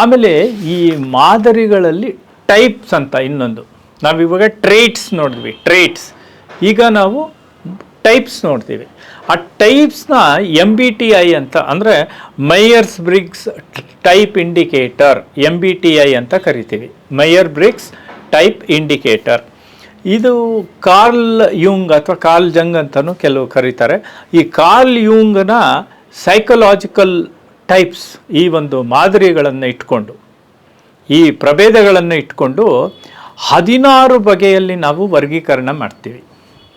ಆಮೇಲೆ ಈ ಮಾದರಿಗಳಲ್ಲಿ ಟೈಪ್ಸ್ ಅಂತ ಇನ್ನೊಂದು. ನಾವಿವಾಗ ಟ್ರೇಟ್ಸ್ ನೋಡಿದ್ವಿ ಟ್ರೇಟ್ಸ್ ಈಗ ನಾವು ಟೈಪ್ಸ್ ನೋಡ್ತೀವಿ. ಆ ಟೈಪ್ಸ್ನ ಎಂ ಬಿ ಟಿ ಐ ಅಂತ, ಅಂದರೆ Myers Briggs type indicator M B T I ಅಂತ ಕರಿತೀವಿ. ಮೈಯರ್ ಬ್ರಿಗ್ಸ್ ಟೈಪ್ ಇಂಡಿಕೇಟರ್ ಇದು ಕಾರ್ಲ್ ಯುಂಗ್ ಅಥವಾ ಕಾರ್ಲ್ ಜಂಗ್ ಅಂತಲೂ ಕೆಲವು ಕರೀತಾರೆ. ಈ ಕಾರ್ಲ್ ಯುಂಗ್ನ ಸೈಕಲಾಜಿಕಲ್ ಟೈಪ್ಸ್ ಈ ಒಂದು ಮಾದರಿಗಳನ್ನು ಇಟ್ಕೊಂಡು, ಈ ಪ್ರಭೇದಗಳನ್ನು ಇಟ್ಕೊಂಡು ಹದಿನಾರು ಬಗೆಯಲ್ಲಿ ನಾವು ವರ್ಗೀಕರಣ ಮಾಡ್ತೀವಿ.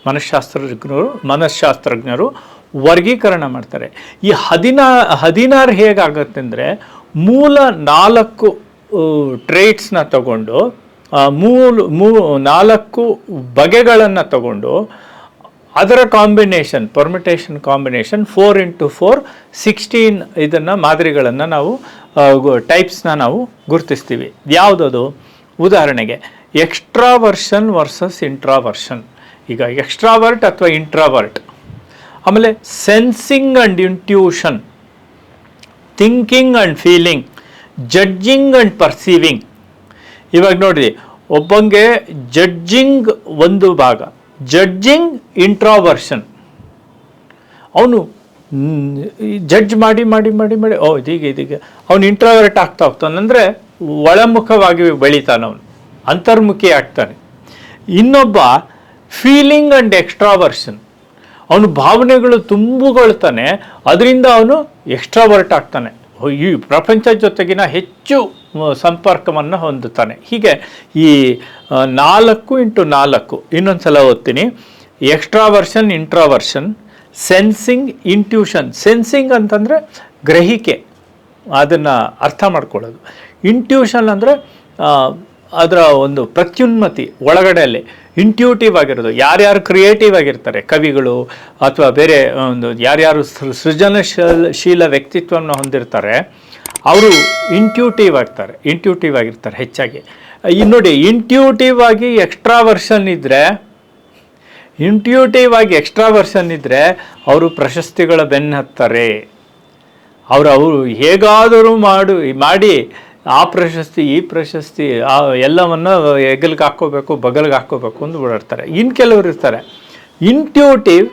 ಮನಃಶಾಸ್ತ್ರಜ್ಞರು ಮನಃಶಾಸ್ತ್ರಜ್ಞರು ವರ್ಗೀಕರಣ ಮಾಡ್ತಾರೆ. ಈ ಹದಿನಾ, ಹದಿನಾರು ಹೇಗಾಗತ್ತೆ ಅಂದರೆ ಮೂಲ ನಾಲ್ಕು ಟ್ರೇಟ್ಸ್ನ ತಗೊಂಡು ಮೂಲ, ಮೂ, ನಾಲ್ಕು ಬಗೆಗಳನ್ನು ತಗೊಂಡು ಅದರ combination permutation combination four into four sixteen ಇದನ್ನು ಮಾದರಿಗಳನ್ನು ನಾವು ಟೈಪ್ಸ್ನ ನಾವು ಗುರುತಿಸ್ತೀವಿ. ಯಾವುದದು? ಉದಾಹರಣೆಗೆ ಎಕ್ಸ್ಟ್ರಾವರ್ಷನ್ ವರ್ಸಸ್ ಇಂಟ್ರಾವರ್ಷನ್ ಈಗ ಎಕ್ಸ್ಟ್ರಾವರ್ಟ್ ಅಥವಾ ಇಂಟ್ರಾವರ್ಟ್ ಆಮೇಲೆ sensing and intuition thinking and feeling judging and perceiving ಇವಾಗ ನೋಡಿ ಒಬ್ಬಂಗೆ ಜಡ್ಜಿಂಗ್ ಒಂದು ಭಾಗ. ಜಡ್ಜಿಂಗ್ ಇಂಟ್ರಾವರ್ಷನ್ ಅವನು ಜಡ್ಜ್ ಮಾಡಿ ಮಾಡಿ ಮಾಡಿ ಮಾಡಿ, ಓ ಇದೀಗ ಇದೀಗ ಅವನು ಇಂಟ್ರಾವರ್ಟ್ ಆಗ್ತಾ ಹೋಗ್ತಾನೆ. ಅಂದರೆ ಒಳಮುಖವಾಗಿ ಬೆಳಿತಾನೆ ಅವನು. ಅಂತರ್ಮುಖಿ ಆಗ್ತಾನೆ. ಇನ್ನೊಬ್ಬ ಫೀಲಿಂಗ್ ಆ್ಯಂಡ್ ಎಕ್ಸ್ಟ್ರಾವರ್ಷನ್ ಅವನು ಭಾವನೆಗಳು ತುಂಬುಗೊಳ್ತಾನೆ. ಅದರಿಂದ ಅವನು ಎಕ್ಸ್ಟ್ರಾವರ್ಟ್ ಆಗ್ತಾನೆ. ಈ ಪ್ರಪಂಚ ಜೊತೆಗಿನ ಹೆಚ್ಚು ಸಂಪರ್ಕವನ್ನು ಹೊಂದುತ್ತಾನೆ. ಹೀಗೆ ಈ ನಾಲ್ಕು ಇಂಟು ನಾಲ್ಕು ಇನ್ನೊಂದು ಸಲ ಓದ್ತೀನಿ extroversion introversion sensing intuition sensing ಅಂತಂದರೆ ಗ್ರಹಿಕೆ. ಅದನ್ನು ಅರ್ಥ ಮಾಡ್ಕೊಳ್ಳೋದು. ಇಂಟ್ಯೂಷನ್ ಅಂದರೆ ಅದರ ಒಂದು ಪ್ರತ್ಯುನ್ಮತಿ ಒಳಗಡೆಯಲ್ಲಿ ಇಂಟ್ಯೂಟಿವ್ ಆಗಿರೋದು. ಯಾರ್ಯಾರು ಕ್ರಿಯೇಟಿವ್ ಆಗಿರ್ತಾರೆ, ಕವಿಗಳು ಅಥವಾ ಬೇರೆ ಒಂದು ಯಾರ್ಯಾರು ಸೃಜನಶೀಲ ಶೀಲ ವ್ಯಕ್ತಿತ್ವವನ್ನು ಹೊಂದಿರ್ತಾರೆ, ಅವರು ಇಂಟ್ಯೂಟಿವ್ ಆಗ್ತಾರೆ ಇಂಟ್ಯೂಟಿವ್ ಆಗಿರ್ತಾರೆ ಹೆಚ್ಚಾಗಿ. ಇನ್ನು ನೋಡಿ ಇಂಟ್ಯೂಟಿವ್ ಆಗಿ ಎಕ್ಸ್ಟ್ರಾ ವರ್ಷನ್ ಇದ್ದರೆ ಇಂಟ್ಯೂಟಿವ್ ಆಗಿ ಎಕ್ಸ್ಟ್ರಾ ವರ್ಷನ್ ಇದ್ದರೆ ಅವರು ಪ್ರಶಸ್ತಿಗಳ ಬೆನ್ನು ಹತ್ತಾರೆ. ಅವರು ಅವರು ಹೇಗಾದರೂ ಮಾಡು, ಮಾಡಿ ಆ ಪ್ರಶಸ್ತಿ, ಈ ಪ್ರಶಸ್ತಿ, ಆ ಎಲ್ಲವನ್ನು ಹೆಗಲ್ಗೆ ಹಾಕ್ಕೋಬೇಕು, ಬಗಲ್ಗೆ ಹಾಕ್ಕೋಬೇಕು ಅಂತ ಓಡಾಡ್ತಾರೆ. ಇನ್ನು ಕೆಲವರು ಇರ್ತಾರೆ. ಇಂಟ್ಯೂಟಿವ್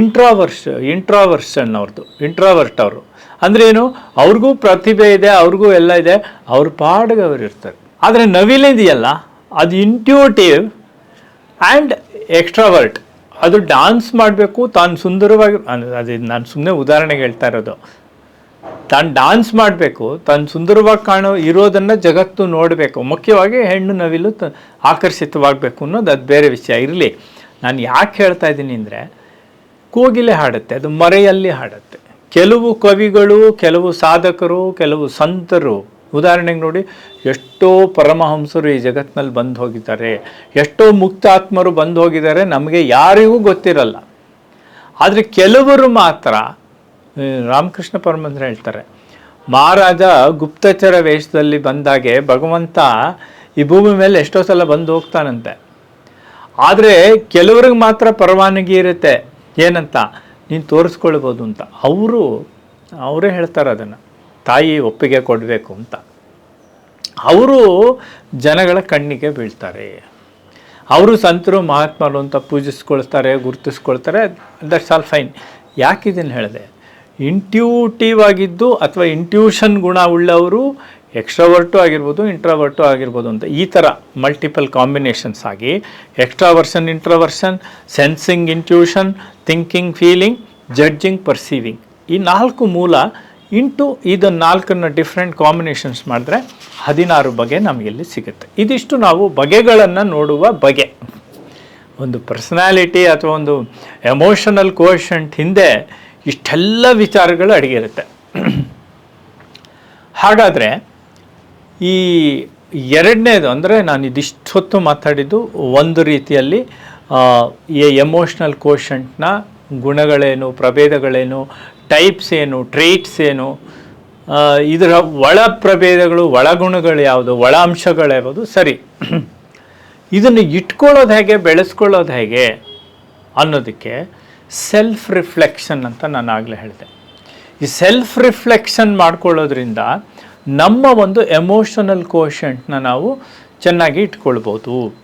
ಇಂಟ್ರಾವರ್ಸ್ ಇಂಟ್ರಾವರ್ಷನ್ ಅವ್ರದ್ದು ಇಂಟ್ರಾವರ್ಟ್ ಅವರು. ಅಂದರೆ ಏನು? ಅವ್ರಿಗೂ ಪ್ರತಿಭೆ ಇದೆ, ಅವ್ರಿಗೂ ಎಲ್ಲ ಇದೆ, ಅವ್ರ ಪಾಡಿಗೆ ಅವರು ಇರ್ತಾರೆ. ಆದರೆ ನವಿಲಿದೆಯಲ್ಲ ಅದು ಇಂಟ್ಯೂಟಿವ್ ಆ್ಯಂಡ್ ಎಕ್ಸ್ಟ್ರಾವರ್ಟ್ ಅದು ಡಾನ್ಸ್ ಮಾಡಬೇಕು, ತಾನು ಸುಂದರವಾಗಿ, ಅದು ನಾನು ಸುಮ್ಮನೆ ಉದಾಹರಣೆಗೆ ಹೇಳ್ತಾ ಇರೋದು. ತಾನು ಡಾನ್ಸ್ ಮಾಡಬೇಕು, ತಾನು ಸುಂದರವಾಗಿ ಕಾಣೋ ಇರೋದನ್ನು ಜಗತ್ತು ನೋಡಬೇಕು. ಮುಖ್ಯವಾಗಿ ಹೆಣ್ಣು ನವಿಲು ತ ಆಕರ್ಷಿತವಾಗಬೇಕು ಅನ್ನೋದು ಅದು ಬೇರೆ ವಿಷಯ. ಇರಲಿ, ನಾನು ಯಾಕೆ ಹೇಳ್ತಾ ಇದ್ದೀನಿ ಅಂದರೆ, ಕೋಗಿಲೆ ಹಾಡುತ್ತೆ, ಅದು ಮರೆಯಲ್ಲಿ ಹಾಡುತ್ತೆ. ಕೆಲವು ಕವಿಗಳು, ಕೆಲವು ಸಾಧಕರು, ಕೆಲವು ಸಂತರು, ಉದಾಹರಣೆಗೆ ನೋಡಿ, ಎಷ್ಟೋ ಪರಮಹಂಸರು ಈ ಜಗತ್ತಿನಲ್ಲಿ ಬಂದು ಹೋಗಿದ್ದಾರೆ. ಎಷ್ಟೋ ಮುಕ್ತಾತ್ಮರು ಬಂದು ಹೋಗಿದ್ದಾರೆ, ನಮಗೆ ಯಾರಿಗೂ ಗೊತ್ತಿರಲ್ಲ. ಆದರೆ ಕೆಲವರು ಮಾತ್ರ ರಾಮಕೃಷ್ಣ ಪರಮಂದ್ರ ಹೇಳ್ತಾರೆ, ಮಹಾರಾಜ ಗುಪ್ತಚರ ವೇಷದಲ್ಲಿ ಬಂದಾಗೆ ಭಗವಂತ ಈ ಭೂಮಿ ಮೇಲೆ ಎಷ್ಟೋ ಸಲ ಬಂದು ಹೋಗ್ತಾನಂತೆ. ಆದರೆ ಕೆಲವ್ರಿಗೆ ಮಾತ್ರ ಪರವಾನಗಿ ಇರುತ್ತೆ. ಏನಂತ? ನೀನು ತೋರಿಸ್ಕೊಳ್ಬೋದು ಅಂತ. ಅವರು, ಅವರೇ ಹೇಳ್ತಾರೆ ಅದನ್ನು, ತಾಯಿ ಒಪ್ಪಿಗೆ ಕೊಡಬೇಕು ಅಂತ. ಅವರು ಜನಗಳ ಕಣ್ಣಿಗೆ ಬೀಳ್ತಾರೆ. ಅವರು ಸಂತರು, ಮಹಾತ್ಮರು ಅಂತ ಪೂಜಿಸ್ಕೊಳ್ತಾರೆ, ಗುರುತಿಸ್ಕೊಳ್ತಾರೆ. ದಟ್ಸ್ ಆಲ್ ಫೈನ್ ಯಾಕೆ ಇದನ್ನು ಹೇಳಿದೆ? ಇಂಟ್ಯೂಟಿವ್ ಆಗಿದ್ದು ಅಥವಾ ಇಂಟ್ಯೂಷನ್ ಗುಣ ಉಳ್ಳವರು ಎಕ್ಸ್ಟ್ರಾವರ್ಟು ಆಗಿರ್ಬೋದು ಇಂಟ್ರಾವರ್ಟು ಆಗಿರ್ಬೋದು ಅಂತ. ಈ ಥರ ಮಲ್ಟಿಪಲ್ ಕಾಂಬಿನೇಷನ್ಸ್ ಆಗಿ extroversion introversion sensing intuition thinking feeling judging perceiving ಈ ನಾಲ್ಕು ಮೂಲ ಇಂಟು ಇದನ್ನು ನಾಲ್ಕನ್ನು ಡಿಫ್ರೆಂಟ್ ಕಾಂಬಿನೇಷನ್ಸ್ ಮಾಡಿದ್ರೆ ಹದಿನಾರು ಬಗೆ ನಮಗಿಲ್ಲಿ ಸಿಗುತ್ತೆ. ಇದಿಷ್ಟು ನಾವು ಬಗೆಗಳನ್ನು ನೋಡುವ ಬಗೆ. ಒಂದು ಪರ್ಸನಾಲಿಟಿ ಅಥವಾ ಒಂದು ಎಮೋಷನಲ್ ಕೋಶಂಟ್ ಹಿಂದೆ ಇಷ್ಟೆಲ್ಲ ವಿಚಾರಗಳು ಅಡಗಿರುತ್ತೆ ಹಾಗಾದರೆ ಈ ಎರಡನೇದು ಅಂದರೆ ನಾನು ಇದಿಷ್ಟು ಹೊತ್ತು ಮಾತಾಡಿದ್ದು ಒಂದು ರೀತಿಯಲ್ಲಿ ಈ ಎಮೋಷ್ನಲ್ ಕೋಶಂಟ್ನ ಗುಣಗಳೇನು, ಪ್ರಭೇದಗಳೇನು ಟೈಪ್ಸ್ ಏನು ಟ್ರೇಟ್ಸ್ ಏನು ಇದರ ಒಳ ಪ್ರಭೇದಗಳು ಒಳಗುಣಗಳು ಯಾವುದು, ಒಳ ಅಂಶಗಳು ಯಾವುದು, ಸರಿ. ಇದನ್ನು ಇಟ್ಕೊಳ್ಳೋದು ಹೇಗೆ, ಬೆಳೆಸ್ಕೊಳ್ಳೋದು ಹೇಗೆ ಅನ್ನೋದಕ್ಕೆ ಸೆಲ್ಫ್ ರಿಫ್ಲೆಕ್ಷನ್ ಅಂತ ನಾನು ಆಗಲೇ ಹೇಳಿದೆ. ಈ ಸೆಲ್ಫ್ ರಿಫ್ಲೆಕ್ಷನ್ ಮಾಡ್ಕೊಳ್ಳೋದ್ರಿಂದ ನಮ್ಮ ಒಂದು ಎಮೋಷನಲ್ ಕೋಶಂಟ್ನ ನಾವು ಚೆನ್ನಾಗಿ ಇಟ್ಕೊಳ್ಬೋದು.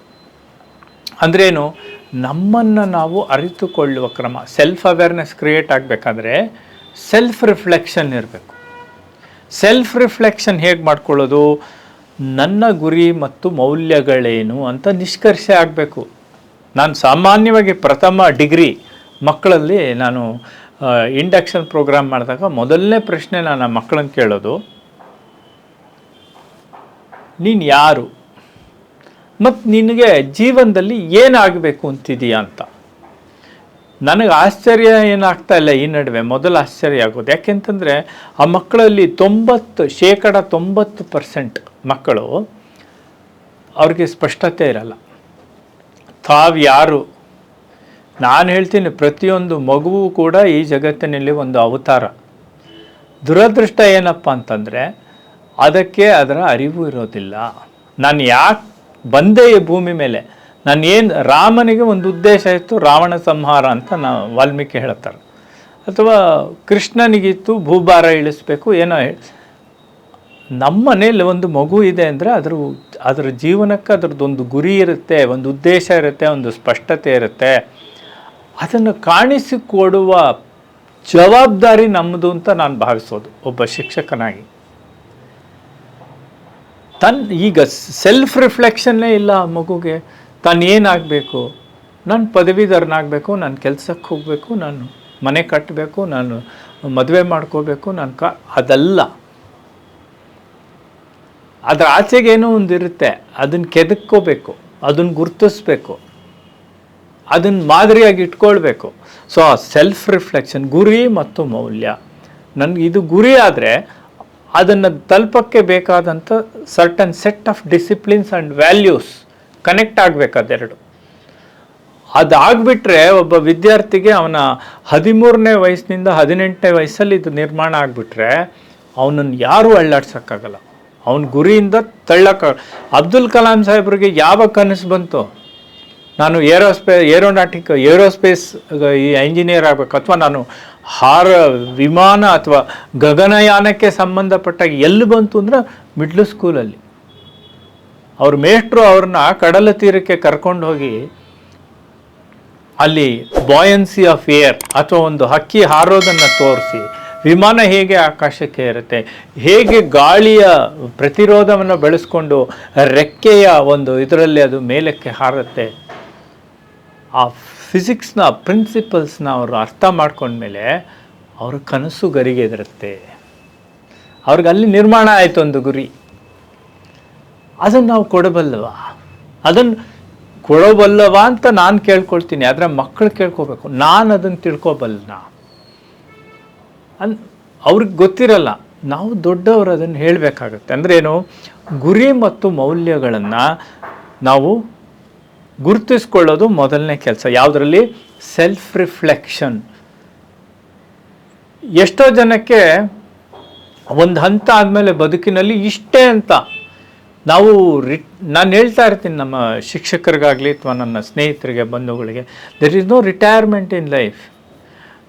ಅಂದ್ರೇನು? ನಮ್ಮನ್ನು ನಾವು ಅರಿತುಕೊಳ್ಳುವ ಕ್ರಮ ಸೆಲ್ಫ್ ಅವೇರ್ನೆಸ್ ಕ್ರಿಯೇಟ್ ಆಗಬೇಕಾದ್ರೆ ಸೆಲ್ಫ್ ರಿಫ್ಲೆಕ್ಷನ್ ಇರಬೇಕು. ಸೆಲ್ಫ್ ರಿಫ್ಲೆಕ್ಷನ್ ಹೇಗೆ ಮಾಡ್ಕೊಳ್ಳೋದು? ನನ್ನ ಗುರಿ ಮತ್ತು ಮೌಲ್ಯಗಳೇನು ಅಂತ ನಿಷ್ಕರ್ಷೆ ಆಗಬೇಕು. ನಾನು ಸಾಮಾನ್ಯವಾಗಿ ಪ್ರಥಮ ಡಿಗ್ರಿ ಮಕ್ಕಳಲ್ಲಿ ನಾನು ಇಂಡಕ್ಷನ್ ಪ್ರೋಗ್ರಾಮ್ ಮಾಡಿದಾಗ ಮೊದಲನೇ ಪ್ರಶ್ನೆ ನಾನು ಆ ಮಕ್ಕಳನ್ನು ಕೇಳೋದು, ನೀನು ಯಾರು? ಮತ್ತು ನಿನಗೆ ಜೀವನದಲ್ಲಿ ಏನಾಗಬೇಕು ಅಂತಿದೀಯ? ಅಂತ. ನನಗೆ ಆಶ್ಚರ್ಯ ಏನಾಗ್ತಾ ಇಲ್ಲ ಈ ನಡುವೆ, ಮೊದಲು ಆಶ್ಚರ್ಯ ಆಗೋದು. ಯಾಕೆಂತಂದರೆ, ಆ ಮಕ್ಕಳಲ್ಲಿ ತೊಂಬತ್ತು, ಶೇಕಡ ತೊಂಬತ್ತು ಪರ್ಸೆಂಟ್ ಮಕ್ಕಳು ಅವ್ರಿಗೆ ಸ್ಪಷ್ಟತೆ ಇರಲ್ಲ. ತಾವು ಯಾರು? ನಾನು ಹೇಳ್ತೀನಿ, ಪ್ರತಿಯೊಂದು ಮಗುವು ಕೂಡ ಈ ಜಗತ್ತಿನಲ್ಲಿ ಒಂದು ಅವತಾರ. ದುರದೃಷ್ಟ ಏನಪ್ಪ ಅಂತಂದರೆ, ಅದಕ್ಕೆ ಅದರ ಅರಿವು ಇರೋದಿಲ್ಲ. ನಾನು ಯಾಕೆ ಬಂದೆ ಈ ಭೂಮಿ ಮೇಲೆ? ನಾನು ಏನು ರಾಮನಿಗೆ ಒಂದು ಉದ್ದೇಶ ಇತ್ತು, ರಾವಣ ಸಂಹಾರ ಅಂತ ನಾ ವಾಲ್ಮೀಕಿ ಹೇಳ್ತಾರೆ. ಅಥವಾ ಕೃಷ್ಣನಿಗಿತ್ತು ಭೂಭಾರ ಇಳಿಸ್ಬೇಕು, ಏನೋ ಹೇಳಿ ನಮ್ಮ ಒಂದು ಮಗು ಇದೆ ಅಂದರೆ ಅದ್ರ ಅದರ ಜೀವನಕ್ಕೆ ಅದರದ್ದೊಂದು ಗುರಿ ಇರುತ್ತೆ, ಒಂದು ಉದ್ದೇಶ ಇರುತ್ತೆ, ಒಂದು ಸ್ಪಷ್ಟತೆ ಇರುತ್ತೆ. ಅದನ್ನು ಕಾಣಿಸಿಕೊಡುವ ಜವಾಬ್ದಾರಿ ನಮ್ಮದು ಅಂತ ನಾನು ಭಾವಿಸೋದು. ಒಬ್ಬ ಶಿಕ್ಷಕನಾಗಿ. ತನ್ನ ಈಗ ಸೆಲ್ಫ್ ರಿಫ್ಲೆಕ್ಷನ್ನೇ ಇಲ್ಲ ಆ ಮಗುಗೆ. ತಾನು ಏನಾಗಬೇಕು? ನಾನು ಪದವೀಧರನಾಗಬೇಕು, ನಾನು ಕೆಲಸಕ್ಕೆ ಹೋಗಬೇಕು, ನಾನು ಮನೆ ಕಟ್ಟಬೇಕು ನಾನು ಮದುವೆ ಮಾಡ್ಕೋಬೇಕು, ನಾನು ಕ, ಅದಲ್ಲ. ಅದರ ಆಚೆಗೇನೋ ಒಂದು ಇರುತ್ತೆ ಅದನ್ನು ಕೆದಕ್ಕೋಬೇಕು ಅದನ್ನು ಗುರ್ತಿಸ್ಬೇಕು. ಅದನ್ನು ಮಾದರಿಯಾಗಿ ಇಟ್ಕೊಳ್ಬೇಕು. ಸೊ ಆ ಸೆಲ್ಫ್ ರಿಫ್ಲೆಕ್ಷನ್ ಗುರಿ ಮತ್ತು ಮೌಲ್ಯ. ನನಗೆ ಇದು ಗುರಿ ಆದರೆ ಅದನ್ನು ತಲುಪಕ್ಕೆ ಬೇಕಾದಂಥ certain set of disciplines and values connect ಆಗಬೇಕು ಅದೆರಡು. ಅದಾಗ್ಬಿಟ್ರೆ ಒಬ್ಬ ವಿದ್ಯಾರ್ಥಿಗೆ ಅವನ ಹದಿಮೂರನೇ ವಯಸ್ಸಿನಿಂದ ಹದಿನೆಂಟನೇ ವಯಸ್ಸಲ್ಲಿ ಇದು ನಿರ್ಮಾಣ ಆಗಿಬಿಟ್ರೆ ಅವನನ್ನು ಯಾರೂ ಅಳ್ಳಾಡ್ಸೋಕ್ಕಾಗಲ್ಲ. ಅವನ ಗುರಿಯಿಂದ ತಳ್ಳಕ್ಕ ಅಬ್ದುಲ್ ಕಲಾಂ ಸಾಹೇಬ್ರಿಗೆ ಯಾವ ಕನಸು ಬಂತು? ನಾನು ಏರೋಸ್ಪೇ ಏರೋನಾಟಿಕ್ ಏರೋಸ್ಪೇಸ್ ಈ ಇಂಜಿನಿಯರ್ ಆಗಬೇಕು. ಅಥವಾ ನಾನು ಹಾರ, ವಿಮಾನ ಅಥವಾ ಗಗನಯಾನಕ್ಕೆ ಸಂಬಂಧಪಟ್ಟ ಎಲ್ಲಿ ಬಂತು ಅಂದ್ರೆ ಮಿಡ್ಲ್ ಸ್ಕೂಲಲ್ಲಿ ಅವ್ರ ಮೇಷ್ಟ್ರು ಅವ್ರನ್ನ ಕಡಲ ತೀರಕ್ಕೆ ಕರ್ಕೊಂಡು ಹೋಗಿ ಅಲ್ಲಿ ಬಾಯನ್ಸಿ ಆಫ್ ಏರ್ ಅಥವಾ ಒಂದು ಹಕ್ಕಿ ಹಾರೋದನ್ನು ತೋರಿಸಿ, ವಿಮಾನ ಹೇಗೆ ಆಕಾಶಕ್ಕೆ ಇರುತ್ತೆ ಹೇಗೆ ಗಾಳಿಯ ಪ್ರತಿರೋಧವನ್ನು ಬೆಳೆಸ್ಕೊಂಡು ರೆಕ್ಕೆಯ ಒಂದು ಇದರಲ್ಲಿ ಅದು ಮೇಲಕ್ಕೆ ಹಾರುತ್ತೆ ಆ ಫಿಸಿಕ್ಸ್ನ ಪ್ರಿನ್ಸಿಪಲ್ಸ್ನ ಅವರು ಅರ್ಥ ಮಾಡ್ಕೊಂಡ್ಮೇಲೆ ಅವ್ರ ಕನಸು ಗರಿಗೆ ಗರಿಗೆದಿರುತ್ತೆ ಅವ್ರಿಗೆ ಅಲ್ಲಿ ನಿರ್ಮಾಣ ಆಯಿತು ಒಂದು ಗುರಿ. ಅದನ್ನು ನಾವು ಕೊಡಬಲ್ಲವ? ಅದನ್ನು ಕೊಡಬಲ್ಲವ ಅಂತ ನಾನು ಕೇಳ್ಕೊಳ್ತೀನಿ, ಆದರೆ ಮಕ್ಕಳು ಕೇಳ್ಕೋಬೇಕು. ನಾನು ಅದನ್ನು ತಿಳ್ಕೊಬಲ್ಲ ಅನ್ ಅವ್ರಿಗೆ ಗೊತ್ತಿರಲ್ಲ, ನಾವು ದೊಡ್ಡವರು ಅದನ್ನು ಹೇಳಬೇಕಾಗತ್ತೆ. ಅಂದ್ರೇನು ಗುರಿ ಮತ್ತು ಮೌಲ್ಯಗಳನ್ನು ನಾವು ಗುರುತಿಸ್ಕೊಳ್ಳೋದು ಮೊದಲನೇ ಕೆಲಸ. ಯಾವುದರಲ್ಲಿ? ಸೆಲ್ಫ್ ರಿಫ್ಲೆಕ್ಷನ್ ಎಷ್ಟೋ ಜನಕ್ಕೆ ಒಂದು ಹಂತ ಆದಮೇಲೆ ಬದುಕಿನಲ್ಲಿ ಇಷ್ಟೇ ಅಂತ. ನಾವು ರಿ, ನಾನು ಹೇಳ್ತಾ ಇರ್ತೀನಿ ನಮ್ಮ ಶಿಕ್ಷಕರಿಗಾಗಲಿ ಅಥವಾ ನನ್ನ ಸ್ನೇಹಿತರಿಗೆ, ಬಂಧುಗಳಿಗೆ there is no retirement in life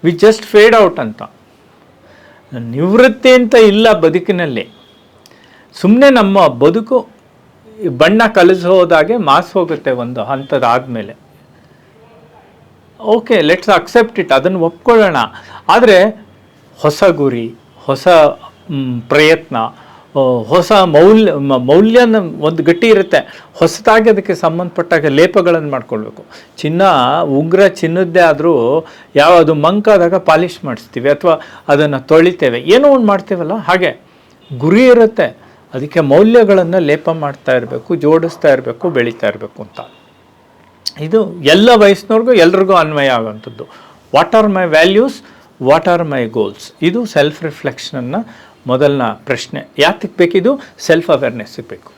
we just fade out ಅಂತ. ನಿವೃತ್ತಿ ಅಂತ ಇಲ್ಲ ಬದುಕಿನಲ್ಲಿ. ಸುಮ್ಮನೆ ನಮ್ಮ ಬದುಕು ಬಣ್ಣ ಕಲಿಸೋದಾಗೆ ಮಾಸ್ ಹೋಗುತ್ತೆ ಒಂದು ಹಂತದಾದ್ಮೇಲೆ. ಓಕೆ ಲೆಟ್ಸ್ ಅಕ್ಸೆಪ್ಟ್ ಇಟ್ ಅದನ್ನು ಒಪ್ಕೊಳ್ಳೋಣ. ಆದರೆ ಹೊಸ ಗುರಿ, ಹೊಸ ಪ್ರಯತ್ನ ಹೊಸ ಮೌಲ್ಯ ಮೌಲ್ಯನ ಒಂದು ಗಟ್ಟಿ ಇರುತ್ತೆ. ಹೊಸದಾಗಿ ಅದಕ್ಕೆ ಸಂಬಂಧಪಟ್ಟಾಗ ಲೇಪಗಳನ್ನು ಮಾಡ್ಕೊಳ್ಬೇಕು. ಚಿನ್ನ, ಉಗ್ರ ಚಿನ್ನದ್ದೇ ಆದರೂ ಯಾವ ಅದು ಮಂಕಾದಾಗ ಪಾಲಿಷ್ ಮಾಡಿಸ್ತೀವಿ ಅಥವಾ ಅದನ್ನು ತೊಳಿತೇವೆ. ಏನೋ ಒಂದು ಮಾಡ್ತೀವಲ್ಲ? ಹಾಗೆ. ಗುರಿ ಇರುತ್ತೆ. ಅದಕ್ಕೆ ಮೌಲ್ಯಗಳನ್ನು ಲೇಪ ಮಾಡ್ತಾ ಇರಬೇಕು, ಜೋಡಿಸ್ತಾ ಇರಬೇಕು, ಬೆಳೀತಾ ಇರಬೇಕು ಅಂತ. ಇದು ಎಲ್ಲ ವಯಸ್ಸಿನವ್ರಿಗೂ ಎಲ್ರಿಗೂ ಅನ್ವಯ ಆಗುವಂಥದ್ದು. What are my values what are my goals ಇದು ಸೆಲ್ಫ್ ರಿಫ್ಲೆಕ್ಷನನ್ನು ಮೊದಲನ ಪ್ರಶ್ನೆ. ಯಾತಕ್ಕೆ ಬೇಕಿದು? ಸೆಲ್ಫ್ ಅವೇರ್ನೆಸ್ ಬೇಕು.